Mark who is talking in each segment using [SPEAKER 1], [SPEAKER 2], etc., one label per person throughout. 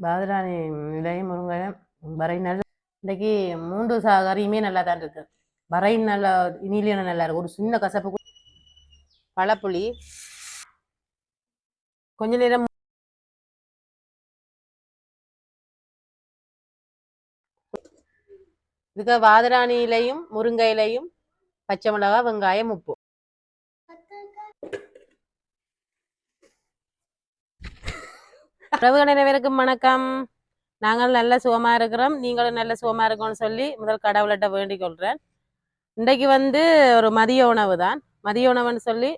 [SPEAKER 1] பாதுராணி இலையும் முருங்கையும் வரை நல்ல இன்றைக்கு மூன்று சா கறியுமே நல்லா தான் இருக்கு. வரை நல்லா இனிலியான நல்லா இருக்கு. ஒரு சின்ன கசப்பு பழப்புளி. கொஞ்ச நேரம் இதுக்கு வாதராணி இலையும் முருங்கை இலையும் பச்சை மிளகாய் வெங்காயம் உப்பு. உறவுகள் அனைவருக்கும் வணக்கம். நாங்கள் நல்ல சுகமா இருக்கிறோம். நீங்களும் நல்ல சுகமா இருக்கோம்னு சொல்லி முதல் கடவுள்கிட்ட வேண்டிக் கொள்றேன். இன்றைக்கு வந்து ஒரு மதிய உணவு தான். மதிய உணவுன்னு சொல்லி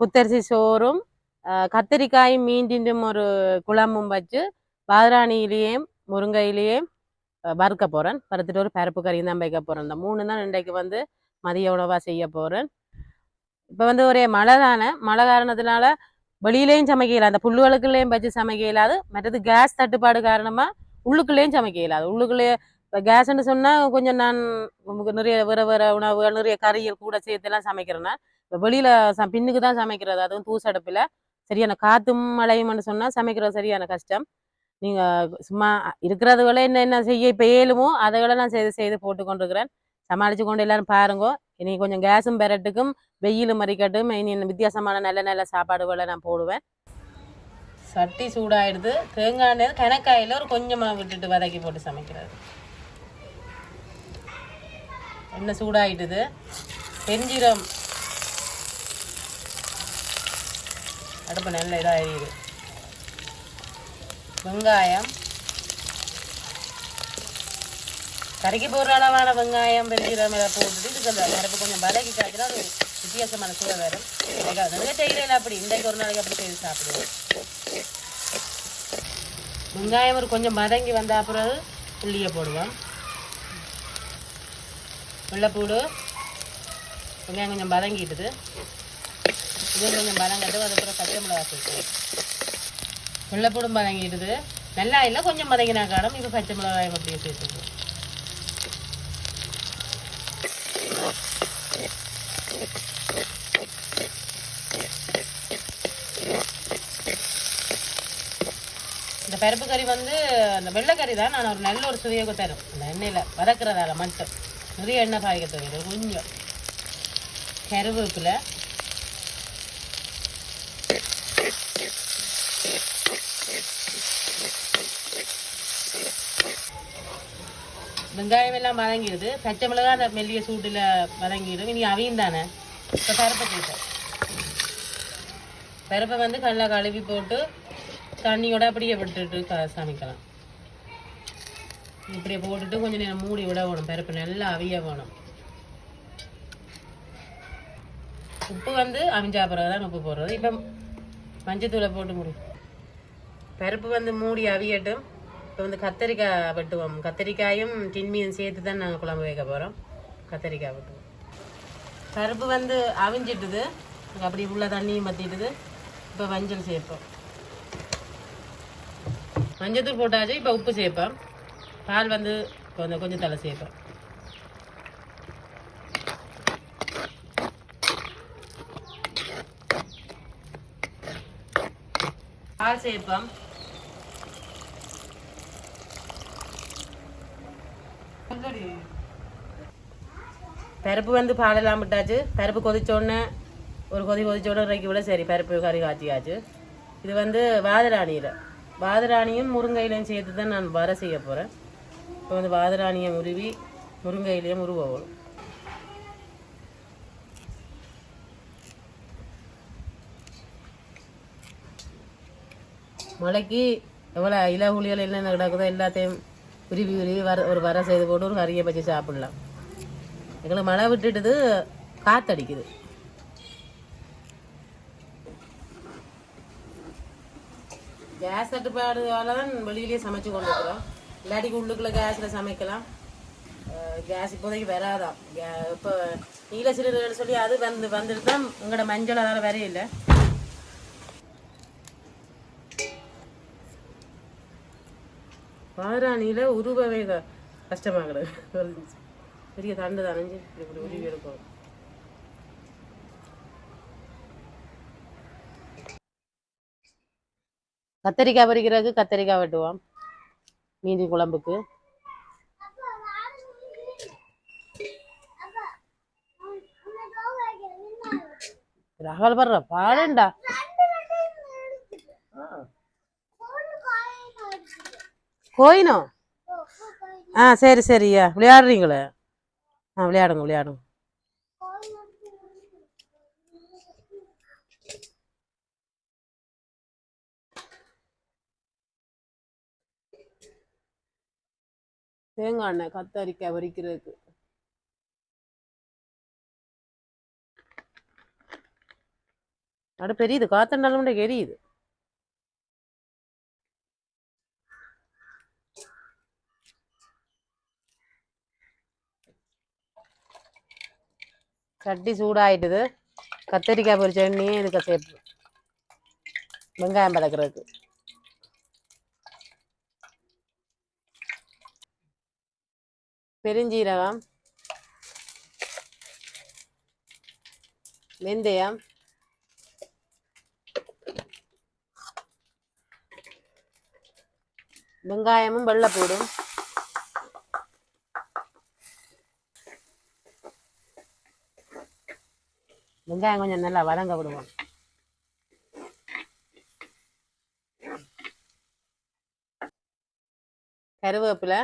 [SPEAKER 1] குத்தரிசி சோறும் அஹ், கத்திரிக்காயும் மீண்டின்றும் ஒரு குழம்பும் வச்சு பாதராணியிலேயும் முருங்கையிலேயும் வறுக்க போகிறேன் வறுத்துட்டு ஒரு பருப்பு கறியும் தான் வைக்க போகிறேன் இந்த மூணு தான் இன்றைக்கு வந்து மதிய உணவாக செய்ய போகிறேன் இப்போ வந்து ஒரே மழை தானே. மழை காரணத்தினால வெளியிலையும் சமைக்க இயலாது அந்த புல்லுகளுக்குள்ளேயும் வச்சு சமைக்க இயலாது மற்றது கேஸ் தட்டுப்பாடு காரணமா உள்ளுக்குள்ளேயும் சமைக்க இயலாது உள்ளுக்குள்ளேயே இப்போ கேஸ்ன்னு சொன்னா கொஞ்சம் நான் உங்களுக்கு நிறைய வேற வேற உணவுகள் நிறைய கறிகள் கூட சேர்த்துலாம் சமைக்கிறேன்னா இப்போ வெளியில ச பின்னுக்கு தான் சமைக்கிறது அதுவும் தூசடுப்பில் சரியான காற்றும் மழையும்னு சொன்னா சமைக்கிறது சரியான கஷ்டம் நீங்க சும்மா இருக்கிறதுகளை என்ன என்ன செய்ய இப்போ ஏழுமோ அதை நான் செய்து செய்து போட்டு கொண்டிருக்கிறேன் சமாளிச்சு கொண்டு எல்லாரும் பாருங்க இனி கொஞ்சம் கேஸும் பெரட்டுக்கும் வெயிலும் மறிக்கட்டும் இனி இன்னும் வித்தியாசமான நல்ல நல்ல சாப்பாடுகளை நான் போடுவேன். சட்டி சூடாயிடுது. தேங்காய் நேரம் கணக்காயில் ஒரு கொஞ்சமாக விட்டுட்டு வதக்கி போட்டு சமைக்கிறது. எண்ணெய் சூடாயிட்டுது பெருஞ்சீரம் அடுப்பு நல்ல இதாக எரியுது வெங்காயம். கறிக்கு போடுற அளவான வெங்காயம் பெருஞ்சீரம் எல்லாம் போட்டுட்டு இதுக்கு அந்த பருப்பு கொஞ்சம் வதக்கி காய்ச்சினா அது வித்தியாசமான சுவை வரும். எனக்கு அது செய்கிறேன் அப்படி இன்றைக்கு ஒரு நாளைக்கு அப்படி செய்து சாப்பிடுவோம் வெங்காயம் ஒரு கொஞ்சம் மதங்கி வந்த அப்புறம் உள்ளியை போடுவோம். வெள்ளைப்பூடு வெங்காயம் கொஞ்சம் மதங்கிட்டுது இது கொஞ்சம் மதங்கிட்டு அதுக்கப்புறம் பச்சை மிளகா சேர்த்து வெள்ளைப்பூடும் மதங்கிட்டுது நல்லா இல்லை கொஞ்சம் மதங்கினா காரம் இப்போ பச்சை மிளகாயம் அப்படியே சேர்த்துக்குவோம் இந்த பருப்பு கறி வந்து அந்த வெள்ளைக்கறி தான் நான் ஒரு நல்ல ஒரு சுவையை தரும். அந்த எண்ணெயில் வதக்குறதால மட்டும். நிறைய எண்ணெய் பாய்க்க தேவையில்லை கொஞ்சம் கருவேப்பில். வெங்காயம் எல்லாம் வதங்கிடுது. பச்சை மிளகா அந்த மெல்லிய சூட்டில் வதங்கிடும். இனி அவையும் தானே? இப்போ பருப்பை கேட்டேன் பருப்பை வந்து நல்லா கழுவி போட்டு தண்ணியோட அப்படியே விட்டுட்டு க- சமைக்கலாம். இப்படியே போட்டுட்டு கொஞ்சம் நேரம் மூடி விட வேணும். பருப்பு நல்லா அவிய வேணும். உப்பு வந்து அவிஞ்சா பிறகு தான் உப்பு போடுறது. இப்போ மஞ்சத்தூளை போட்டு மூடி. பருப்பு வந்து மூடி அவியட்டும். இப்போ வந்து கத்தரிக்காய் வெட்டுவோம். கத்தரிக்காயும் டின்மியும் சேர்த்து தான் நாங்கள் குழம்பு வைக்க போகிறோம் கத்தரிக்காய் வெட்டுவோம். பருப்பு வந்து அவிஞ்சிட்டுது. அப்படி உள்ள தண்ணியும் பற்றிட்டுது இப்போ மஞ்சள் சேர்ப்போம். மஞ்சத்தூள் போட்டாச்சு இப்போ உப்பு சேர்ப்போம். பால் வந்து கொஞ்சம் கொஞ்சம் தலை சேர்ப்போம். பால் சேர்ப்போம். பருப்பு வந்து பாலெல்லாம் விட்டாச்சு. பருப்பு கொதிச்சோடனே ஒரு கொதி கொதிச்சோடனே இறக்கி விட சரி பருப்பு கறி காய்ச்சியாச்சு. இது வந்து வாதராணியில் வாதராணியும் முருங்கையிலையும் சேர்த்து தான் நான் வர செய்ய போகிறேன் இப்போ வந்து வாதராணியை உருவி முருங்கையிலையும் உருவணும் மழைக்கு எவ்வளோ இலகுலிகள் என்னென்ன கிடக்குதோ எல்லாத்தையும் உருவி உருவி வர ஒரு வர செய்து போட்டு ஒரு கறியை பற்றி சாப்பிடலாம். எங்களுக்கு மழை விட்டுட்டுது காற்றடிக்குது கேஸ் தட்டுப்பாடுனால தான் வெளியிலேயே சமைச்சு கொண்டு இருக்கிறோம். இல்லாட்டிக்கு உள்ளுக்குள்ள கேஸில் சமைக்கலாம். கேஸ் இப்போதைக்கு வராதான் கே- இப்போ நீல சிலிண்டர் சொல்லி அது வந்து வந்துட்டு தான் உங்களோட மஞ்சள் அதால் வரையில்லை பாராணியில் உருவவே க- பெரிய தண்டு தனைஞ்சு இப்படி இப்படி உருவி இருக்கும் கத்தரிக்காய் பறிக்கிறதுக்கு கத்தரிக்காய் வெட்டுவோம். மீன் குழம்புக்கு. ரகல் படுற பாடண்டா கோயினோ ஆ சரி சரியா விளையாடுறீங்களே? ஆ விளையாடுங்க விளையாடுங்க. தேங்காய் எண்ணெய் கத்தரிக்காய் வரிக்கிறதுக்கு அட பெரியுது காத்தண்டாலும் எரியுது. சட்டி சூடாயிட்டுது. கத்தரிக்காய் பொரிச்ச எண்ணெயே இதுக்கு சேர்ப்பு வெங்காயம் பதக்கிறதுக்கு. பெருஞ்சீரகம் வெந்தயம் வெங்காயமும் வெள்ளைப்பூடும் வெங்காயம் கொஞ்சம் நல்லா வதங்க விடுவோம். கருவேப்பிலை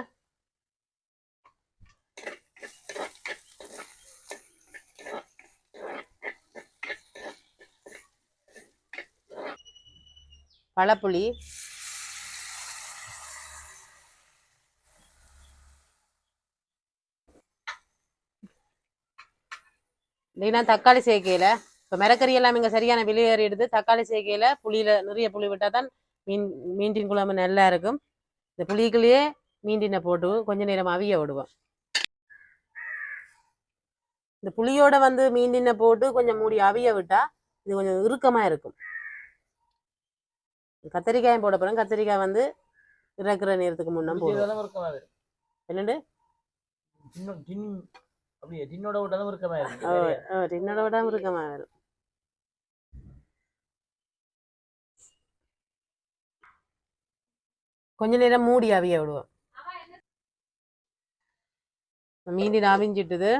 [SPEAKER 1] பழப்புளி. இல்லைன்னா தக்காளி சேர்க்கையில. இப்போ மிரக்கறி எல்லாம் இங்கே சரியான வெளியேறிடுது தக்காளி சேர்க்கையில புளியில நிறைய புளி விட்டால் தான் மீன் மீன்டின் குழம்பு நல்லா இருக்கும். இந்த புளிக்குள்ளேயே மீன்டினை போட்டு கொஞ்ச நேரம் அவிய விடுவோம். இந்த புளியோட வந்து மீன்டினை போட்டு கொஞ்சம் மூடி அவிய விட்டால் இது கொஞ்சம் இறுக்கமாக இருக்கும். கத்திரிக்காயும் போட போறோம். கத்திரிக்காய் வந்து இறக்குற நேரத்துக்கு முன்ன போடுவோம்.
[SPEAKER 2] இருக்கமா
[SPEAKER 1] என்னண்டு?
[SPEAKER 2] டின்னோட விட்டாலும் இருக்கமா இருக்கு.
[SPEAKER 1] ஓ,
[SPEAKER 2] நிறைய.
[SPEAKER 1] ஓ, டின்னரை விட இறுக்கமா வரும் கொஞ்ச நேரம் மூடி அவிய விடுவோம். மீண்டின் அவிஞ்சிட்டுது.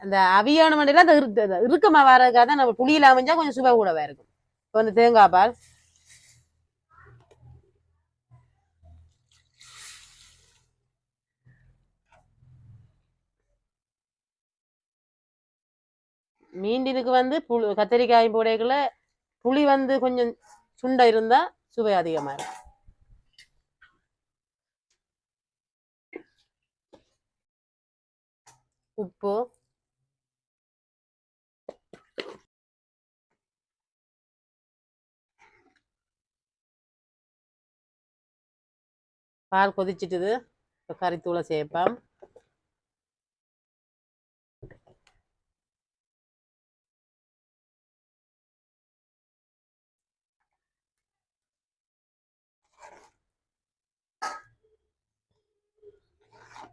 [SPEAKER 1] அந்த அவியான மண்டியில அந்த இரு- அந்த இறுக்கமா வரதுக்காக தான் நம்ம புளியில அவிஞ்சா கொஞ்சம் சுவை கூடவா இருக்கும். இப்போ இந்த தேங்காய் பால் மீண்டினுக்கு வந்து புளி கத்திரிக்காய் போடைக்குள்ள புளி வந்து கொஞ்சம் சுண்டை இருந்தால் சுவை அதிகமாக இருக்கும். உப்பு. பால் கொதிச்சிட்டுது. இப்போ கறித்தூளை சேர்ப்போம்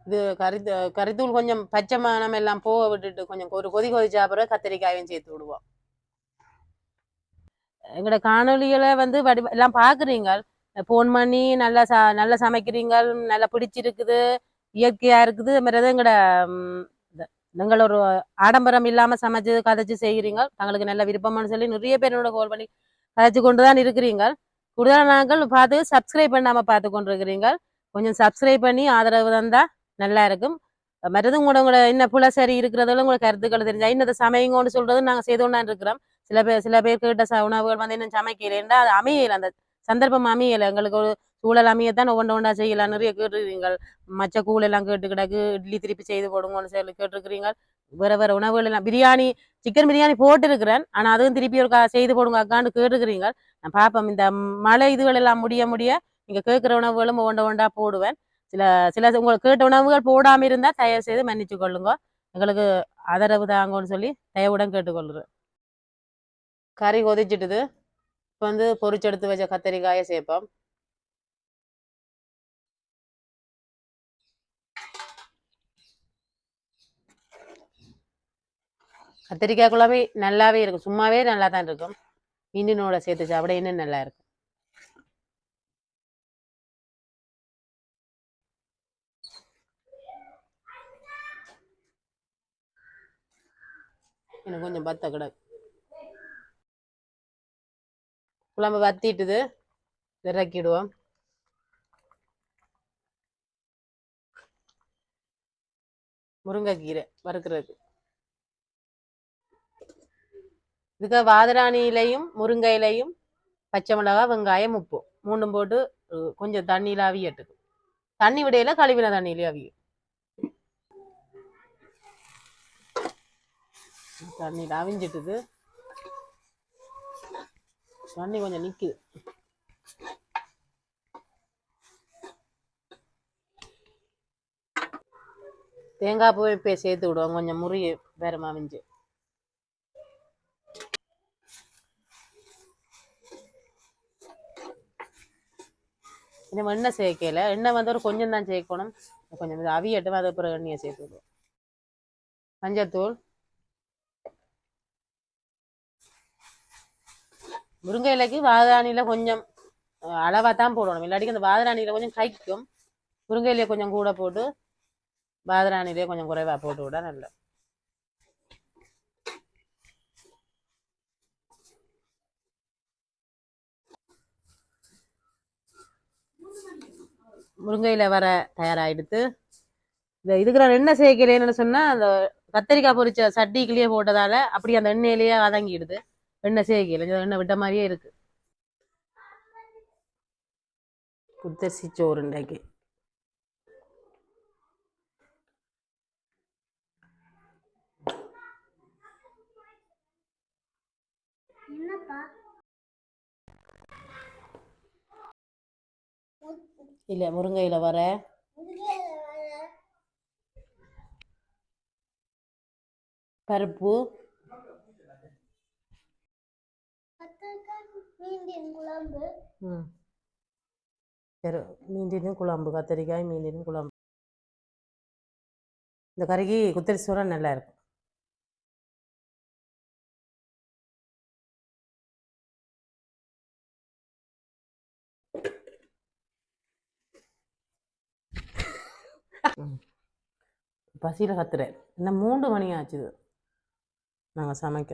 [SPEAKER 1] இது கறி கறித்தூள் கொஞ்சம் பச்சை மணம் எல்லாம் போக விட்டுட்டு கொஞ்சம் ஒரு கொதி கொதிச்சா அப்புறம் கத்திரிக்காயும் சேர்த்து விடுவோம். எங்களோட காணொலிகளை வந்து வடி எல்லாம் பார்க்குறீங்க ஃபோன் பண்ணி நல்லா ச நல்லா சமைக்கிறீங்க நல்லா பிடிச்சிருக்குது இயற்கையா இருக்குது மாதிரி எங்களோட இந்த- நீங்கள் ஒரு ஆடம்பரம் இல்லாம சமைச்சு கதைச்சு செய்கிறீங்க தங்களுக்கு நல்ல விருப்பம்னு சொல்லி நிறைய பேர் என்னோட கால் பண்ணி கதைச்சு கொண்டு தான் இருக்கிறீங்க. கூடுதலாக நாங்கள் பார்த்து சப்ஸ்கிரைப் பண்ணாம பார்த்து கொண்டு இருக்கிறீங்க கொஞ்சம் சப்ஸ்கிரைப் பண்ணி ஆதரவு தந்தா நல்லா இருக்கும். மற்றது உங்களோட உங்களோட என்ன புலசரி இருக்கிறதுல உங்களோட கருத்துக்கள் தெரிஞ்சா இன்னது சமைங்கன்னு சொல்றது நாங்க செய்தோன்னு இருக்கிறோம். சில பேர் சில பேர்கிட்ட ச உணவுகள் வந்து இன்னும் சமைக்கலைன்னா அது அமையல அந்த சந்தர்ப்பம் அமையல. எங்களுக்கு ஒரு சூழல் அமையத்தான் ஒவ்வொன்று ஒன்றா செய்யலாம். நிறைய கேட்டுருக்கீங்க மச்ச கூழெல்லாம் கேட்டு கிடக்கு. இட்லி திருப்பி செய்து போடுங்கன்னு சொல்லி கேட்டுருக்கிறீங்க வேற வேற உணவுகள் எல்லாம். பிரியாணி சிக்கன் பிரியாணி போட்டிருக்கிறேன். ஆனால் அதுவும் திருப்பி ஒரு செய்து போடுங்க அக்கான்னு கேட்டுருக்கிறீங்க நான் பார்ப்போம் இந்த மழை இதுகள் எல்லாம் முடிய முடிய நீங்கள் கேட்குற உணவுகளும் ஒவ்வொன்று ஒன்றா போடுவேன். சில சில உங்களுக்கு கேட்ட உணவுகள் போடாமல் இருந்தால் தயவு செய்து மன்னிச்சு கொள்ளுங்க. எங்களுக்கு ஆதரவு தாங்கன்னு சொல்லி தயவுடன் கேட்டுக்கொள்கிறேன். கறி கொதிச்சிட்டுது. இப்போ வந்து பொறிச்செடுத்து வச்ச கத்தரிக்காயை சேர்ப்போம் கத்திரிக்காய் குழம்பு நல்லாவே இருக்கும். சும்மாவே நல்லா தான் இருக்கும். இண்டினோட சேர்த்து சாப்பிட இன்னும் நல்லா இருக்கும். எனக்கு கொஞ்சம் பத்த கிடக்கு குழம்பு வத்திட்டுது. இறக்கிடுவோம். முருங்கைக்கீரை வறுக்கிறது. இதுக்கு வாதராணி இலையும் முருங்கை இலையும் பச்சை மிளகாய் வெங்காயம் உப்பு. மூணும் போட்டு கொஞ்சம் தண்ணியில் அவியட்டுக்கு தண்ணி விடையில கழுவின தண்ணியிலே அவியும். தண்ணியில் அவிஞ்சிட்டுது. தண்ணி கொஞ்சம் நிக்குது. தேங்காய் பூ இப்போ சேர்த்து விடுவோம். கொஞ்சம் முறிய வேற மாவிஞ்சு இன்னும் எண்ணெய் சேர்க்கல. எண்ணெய் வந்து ஒரு கொஞ்சம் தான் சேர்க்கணும். கொஞ்சம் அவியட்டும். அது பிறகு எண்ணெயை சேர்த்து விடுவோம். மஞ்சத்தூள். முருங்கை இலைக்கு வாதராணியில கொஞ்சம் அளவாக தான் போடணும். இல்லாட்டிக்கு அந்த வாதராணியில கொஞ்சம் கைக்கும். முருங்கை இலையை கொஞ்சம் கூட போட்டு வாதராணியிலே கொஞ்சம் குறைவா போட்டு விட நல்ல முருங்கையில வர தயாராகிடுத்து இந்த இதுக்கு நான் எண்ணெய் சேர்க்கலைன்னு சொன்னா அந்த கத்தரிக்காய் பொரிச்ச சட்டிக்குள்ளேயே போட்டதால அப்படியே அந்த எண்ணெயிலேயே வதங்கிடுது. எண்ணெய் இந்த எண்ணெய் விட்ட மாதிரியே இருக்கு. குத்தரிசி சோறு இன்றைக்கு.
[SPEAKER 3] என்னப்பா?
[SPEAKER 1] இல்ல முருங்கையில வர
[SPEAKER 3] முருங்கையில வர
[SPEAKER 1] பருப்பு.
[SPEAKER 3] மீண்டின் குழம்பு.
[SPEAKER 1] சரி மீண்டினும் குழம்பு கத்தரிக்காய் மீண்டினும் குழம்பு. இந்த கறிக்கு குத்தரிசி சோறு நல்லா இருக்கும். பசியில் கத்துறேன். இன்னும் மூன்று மணி ஆச்சுது. நாங்கள் சமைக்க.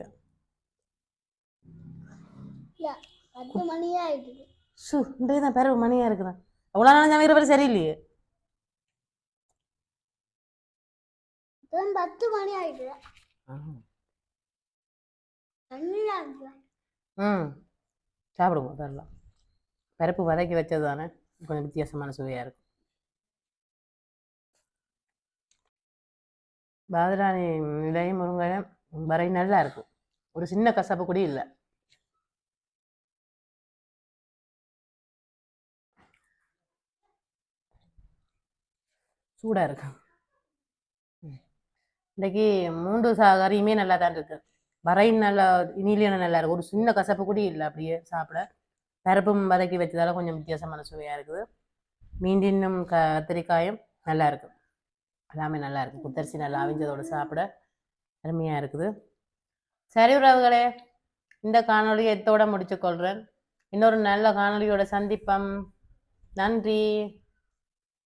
[SPEAKER 3] பத்து மணி ஆயிடுது
[SPEAKER 1] ஷூ இன்றைய தான் பிறகு மணியாக இருக்குதான். அவ்வளோ நாள் சமைக்கிற பேர் சரியில்லையே?
[SPEAKER 3] பத்து மணி ஆயிடுது
[SPEAKER 1] ம். சாப்பிடுவோம் தரலாம் பருப்பு வதக்கி வச்சது தானே கொஞ்சம் வித்தியாசமான சுவையாக இருக்கும். பாதராணி இலையும் முருங்கையும் வரை நல்லா இருக்கும். ஒரு சின்ன கசப்பு கூட இல்லை. சூடாக இருக்கு. ம். இன்னைக்கு மூன்று சாகரியுமே நல்லா தான் இருக்கு. வரையும் நல்லா இனிலியான நல்லா இருக்கு. ஒரு சின்ன கசப்பு கூட இல்லை அப்படியே சாப்பிட. பருப்பும் வதக்கி வச்சதால கொஞ்சம் வித்தியாசமான சுவையாக இருக்குது. மீண்டின்னும் க கத்திரிக்காயும் நல்லா இருக்கு. எல்லாமே நல்லா இருக்கு. குத்தரிசி நல்லா அவிஞ்சதோடு சாப்பிட அருமையாக இருக்குது. சரி உறவுகளே இந்த காணொலியை எத்தோட முடிச்சுக்கொள்கிறேன் இன்னொரு நல்ல காணொளியோட சந்திப்பம். நன்றி.